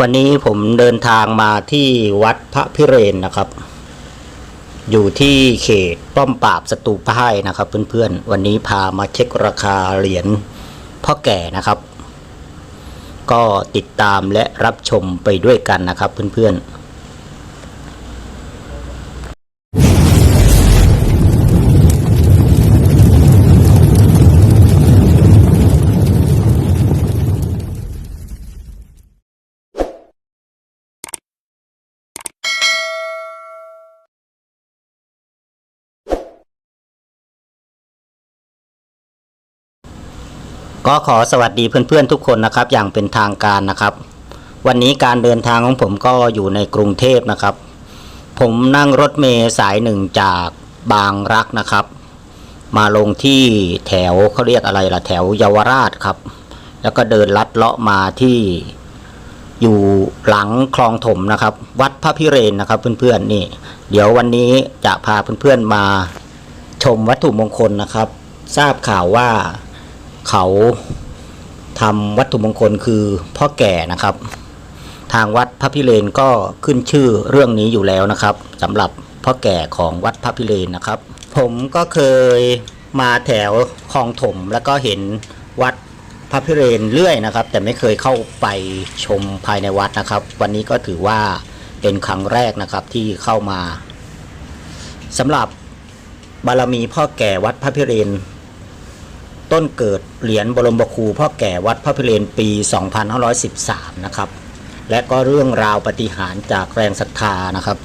วันนี้ผมเดินทางมาที่วัดพระพิเรนนะครับ อยู่ที่เขตป้อมปราบศัตรูพ่ายนะครับ เพื่อนๆ วันนี้พามาเช็คราคาเหรียญพ่อแก่นะครับ ก็ติดตามและรับชมไปด้วยกันนะครับเพื่อนๆ ก็ขอสวัสดีเพื่อนๆทุกคนนะครับ อย่างเป็นทางการนะครับ วันนี้การเดินทางของผมก็อยู่ในกรุงเทพนะครับ ผมนั่งรถเมล์สายหนึ่งจากบางรักนะครับ มาลงที่แถวเขาเรียกอะไรล่ะแถวเยาวราชครับ แล้วก็เดินลัดเลาะมาที่อยู่หลังคลองถมนะครับ วัดพระพิเรนนะครับ เพื่อนๆนี่ เดี๋ยววันนี้จะพาเพื่อนๆมาชมวัตถุมงคลนะครับ ทราบข่าวว่า เขาทำวัตถุมงคลคือพ่อแก่นะครับ ทางวัดพระพิเรนก็ขึ้นชื่อเรื่องนี้อยู่แล้วนะครับสำหรับพ่อแก่ของวัดพระพิเรนนะครับ ผมก็เคยมาแถวคลองถมแล้วก็เห็นวัดพระพิเรนเรื่อยนะครับ แต่ไม่เคยเข้าไปชมภายในวัดนะครับ วันนี้ก็ถือว่าเป็นครั้งแรกนะครับที่เข้ามาสำหรับบารมีพ่อแก่วัดพระพิเรน ต้นเกิดเหรียญบรมบครูพ่อแก่วัดพระพิเรนปี 2513 นะครับ และก็เรื่องราวปฏิหารจากแรงศรัทธานะครับ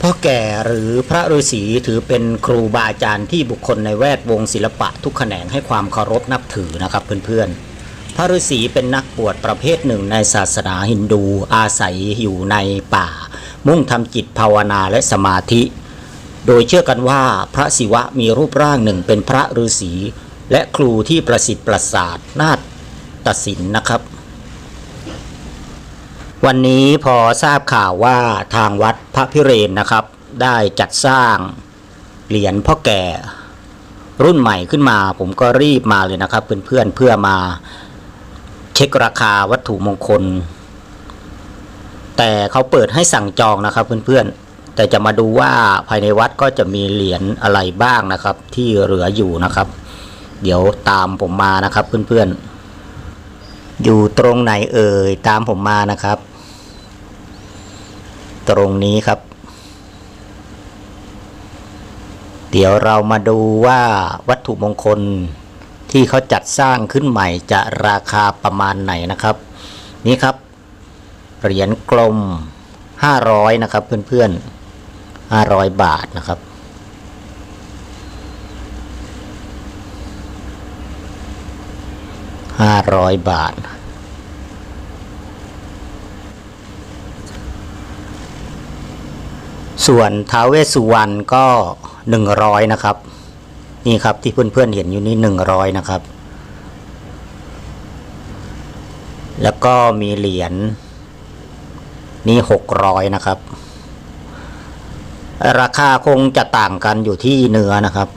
พ่อแก่หรือพระฤาษีถือเป็นครูบาอาจารย์ที่บุคคลในแวดวงศิลปะทุกแขนงให้ความเคารพนับถือนะครับเพื่อนๆ พระฤาษีเป็นนักบวชประเภทหนึ่งในศาสนาฮินดูอาศัยอยู่ในป่า มุ่งทำจิตภาวนาและสมาธิ โดยเชื่อกันว่าพระศิวะมีรูปร่างหนึ่งเป็นพระฤาษี และครูที่ประสิทธิ์ประสาทนาฏศิลป์นะครับ วันนี้พอทราบข่าวว่าทางวัดพระพิเรนนะครับ ได้จัดสร้างเหรียญพ่อแก่รุ่นใหม่ขึ้นมา ผมก็รีบมาเลยนะครับเพื่อนๆเพื่อมาเช็คราคาวัตถุมงคล แต่เขาเปิดให้สั่งจองนะครับเพื่อนๆ แต่จะมาดูว่าภายในวัดก็จะมีเหรียญอะไรบ้างนะครับ ที่เหลืออยู่นะครับ เดี๋ยวตามผมมานะครับเพื่อนๆ อยู่ตรงไหนเอ่ยตามผมมานะครับ ตรงนี้ครับ เดี๋ยวเรามาดูว่าวัตถุมงคลที่เขาจัดสร้างขึ้นใหม่จะราคาประมาณไหนนะครับ นี่ครับ เหรียญกลม 500 นะครับเพื่อนๆ 500บาทนะครับ500บาท ส่วนท้าเวสุวรรณก็100นะครับ นี่ครับที่เพื่อนๆเห็นอยู่นี่100นะครับ แล้วก็มีเหรียญนี่หกร้อยนะครับ ราคาคงจะต่างกันอยู่ที่เนื้อนะครับ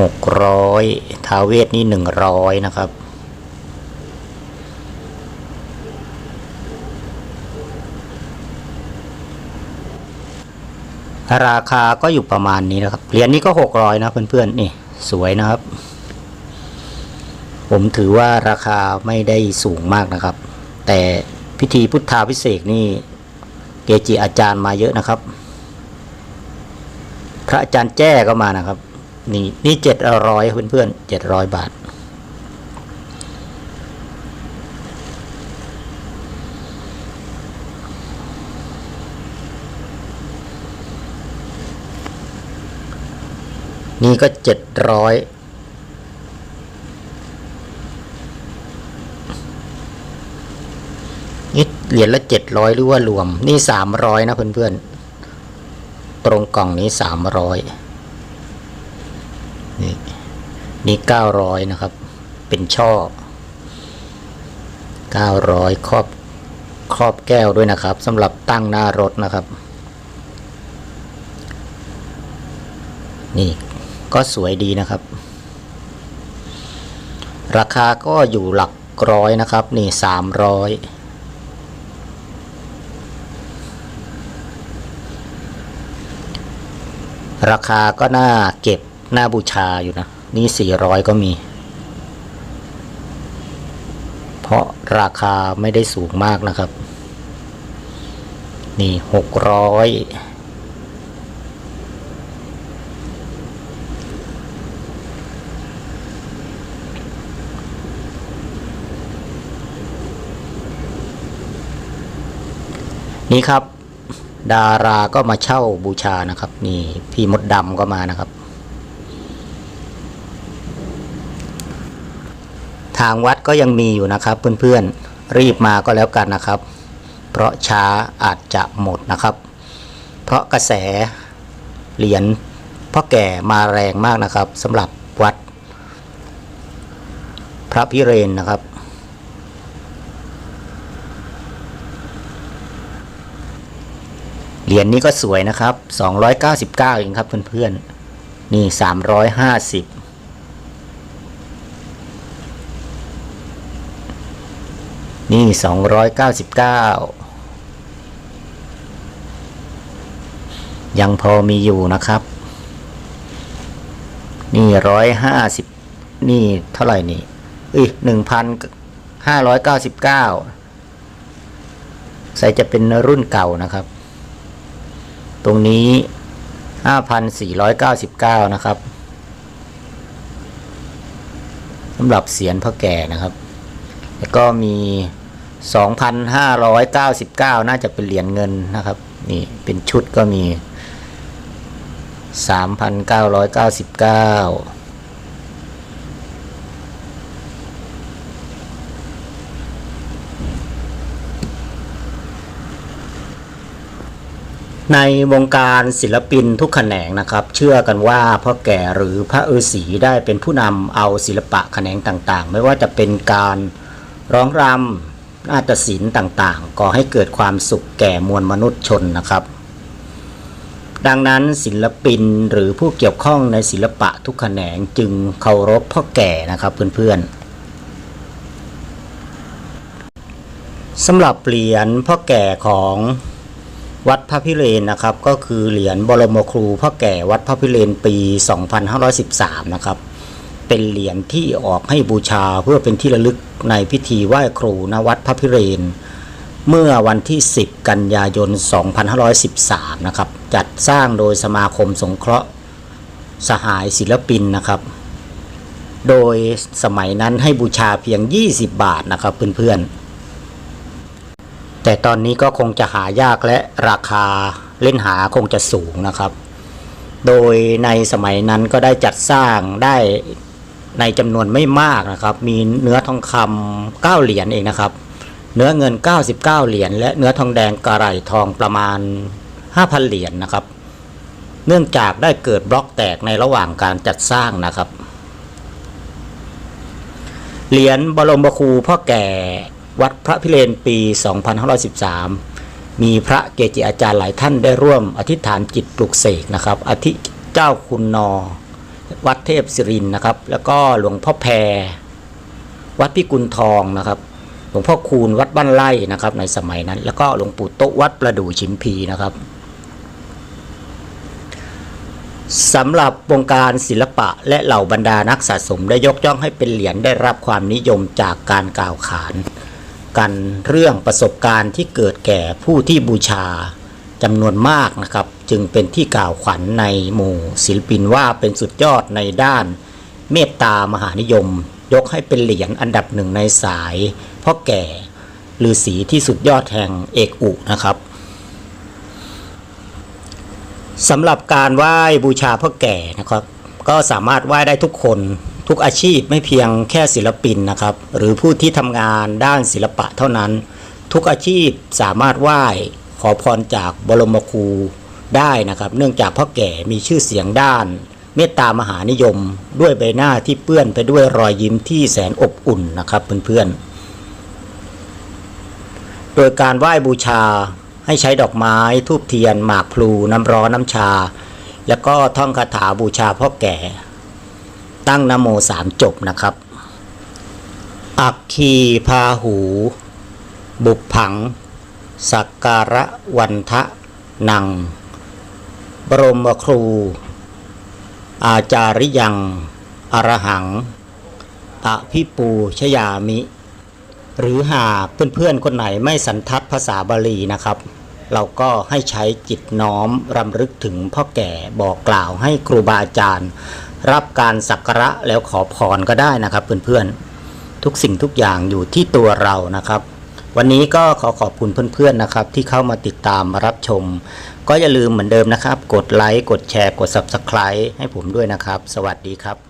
หกร้อยทาเวศนี่หนึ่งร้อยนะครับราคาก็อยู่ประมาณนี้นะครับ เหรียญนี้ก็หกร้อยนะเพื่อนๆ นี่สวยนะครับ ผมถือว่าราคาไม่ได้สูงมากนะครับ แต่ พิธีพุทธาพิเศษนี่เกจิอาจารย์มาเยอะนะครับ พระอาจารย์แจ้ก็มานะครับ นี่นี่เจ็ดร้อยเพื่อนๆเจ็ดร้อยบาท นี่ก็เจ็ดร้อย นี่ เหรียญละเจ็ดร้อยหรือว่ารวม นี่สามร้อยนะเพื่อนๆ ตรงกล่องนี้สามร้อยนี่นี่เก้าร้อยนะครับ เป็นช่อเก้าร้อยครอบครอบแก้วด้วยนะครับสำหรับตั้งหน้ารถนะครับ นี่ก็สวยดีนะครับ ราคาก็อยู่หลักร้อยนะครับ นี่สามร้อย ราคาก็น่าเก็บน่าบูชาอยู่นะ นี่สี่ร้อยก็มี เพราะราคาไม่ได้สูงมากนะครับ นี่หกร้อยนี่ครับ ดาราก็มาเช่าบูชานะครับ นี่พี่มดดำก็มานะครับ ทางวัดก็ยังมีอยู่นะครับ เพื่อนๆรีบมาก็แล้วกันนะครับ เพราะช้าอาจจะหมดนะครับ เพราะกระแสเหรียญพ่อแก่มาแรงมากนะครับสำหรับวัด พระพิเรนนะครับ เหรียญนี้ก็สวยนะครับ 299 เองครับเพื่อนๆ นี่ 350นี่299ยังพอมีอยู่นะครับ นี่150นี่เท่าไหร่นี่เอ้ย1,599ใส่จะเป็นรุ่นเก่านะครับ ตรงนี้ 5,499 นะครับสำหรับเสียนพ่อแก่นะครับ แล้วก็มี 2,599 น่าจะเป็นเหรียญเงินนะครับ นี่เป็นชุดก็มี 3,999 ในวงการศิลปินทุกแขนงนะครับ เชื่อกันว่าพ่อแก่หรือพระฤาษีได้เป็นผู้นำเอาศิลปะแขนงต่างๆ ไม่ว่าจะเป็นการร้องรำนาฏศิลป์ต่างๆ ก่อให้เกิดความสุขแก่มวลมนุษย์ชนนะครับ ดังนั้นศิลปินหรือผู้เกี่ยวข้องในศิลปะทุกแขนงจึงเคารพพ่อแก่นะครับเพื่อนๆสำหรับเหรียญพ่อแก่ของ วัดพระพิเรนนะครับ ก็คือเหรียญบรมครูพ่อแก่วัดพระพิเรนปี 2513 นะครับ เป็นเหรียญที่ออกให้บูชาเพื่อเป็นที่ระลึกในพิธีไหว้ครูณวัดพระพิเรน เมื่อวันที่ 10 กันยายน 2513 นะครับ จัดสร้างโดยสมาคมสงเคราะห์สหายศิลปินนะครับ โดยสมัยนั้นให้บูชาเพียง 20 บาทนะครับเพื่อนๆ แต่ตอนนี้ก็คงจะหายากและราคาเล่นหาคงจะสูงนะครับ โดยในสมัยนั้นก็ได้จัดสร้างได้ในจำนวนไม่มากนะครับ มีเนื้อทองคำ9เหรียญเองนะครับ เนื้อเงิน 99 เหรียญและเนื้อทองแดงกระไหลทองประมาณ 5,000 เหรียญนะครับ เนื่องจากได้เกิดบล็อกแตกในระหว่างการจัดสร้างนะครับ เหรียญบรมครูพ่อแก่ วัดพระพิเรนปี 2513 มีพระเกจิอาจารย์หลายท่านได้ร่วมอธิษฐานจิตปลุกเสกนะครับอาทิเจ้าคุณนอ วัดเทพศิรินนะครับ แล้วก็หลวงพ่อแพร วัดพิกุลทองนะครับ หลวงพ่อคูณวัดบ้านไร่นะครับ ในสมัยนั้น แล้วก็หลวงปู่โตวัดประดู่ชิมพีนะครับสำหรับวงการศิลปะและเหล่าบรรดานักสะสมได้ยกย่องให้เป็นเหรียญได้รับความนิยมจากการกล่าวขาน กันเรื่องประสบการณ์ที่เกิดแก่ผู้ที่บูชาจำนวนมากนะครับ จึงเป็นที่กล่าวขวัญในหมู่ศิลปินว่าเป็นสุดยอดในด้านเมตตามหานิยม ยกให้เป็นเหรียญอันดับหนึ่งในสายพ่อแก่ฤาษีที่สุดยอดแห่งเอกอุนะครับสำหรับการไหว้บูชาพ่อแก่นะครับ ก็สามารถไหว้ได้ทุกคน ทุกอาชีพไม่เพียงแค่ศิลปินนะครับ หรือผู้ที่ทำงานด้านศิลปะเท่านั้น ทุกอาชีพสามารถไหว้ขอพรจากบรมครูได้นะครับ เนื่องจากพ่อแก่มีชื่อเสียงด้าน เมตตามหานิยม ด้วยใบหน้าที่เปื้อนไปด้วยรอยยิ้มที่แสนอบอุ่นนะครับเพื่อนๆ โดยการไหว้บูชาให้ใช้ดอกไม้ทูบเทียน หมากพลูน้ำร้อนน้ำชา แล้วก็ท่องคาถาบูชาพ่อแก่ ตั้งนโมสามจบนะครับ อักคีพาหู บุพผัง สักการะวันทะนัง บรมครู อาจาริยัง อรหังอภิปูชยามิ หรือหากเพื่อนๆคนไหนไม่สันทัดภาษาบาลีนะครับ เราก็ให้ใช้จิตน้อมรำลึกถึงพ่อแก่บอกกล่าวให้ครูบาอาจารย์ รับการสักการะแล้วขอพรก็ได้นะครับ เพื่อนๆ ทุกสิ่งทุกอย่างอยู่ที่ตัวเรานะครับ วันนี้ก็ขอขอบคุณเพื่อนๆนะครับ ที่เข้ามาติดตามมารับชม ก็อย่าลืมเหมือนเดิมนะครับ กดไลค์กดแชร์กด Subscribe ให้ผมด้วยนะครับ สวัสดีครับ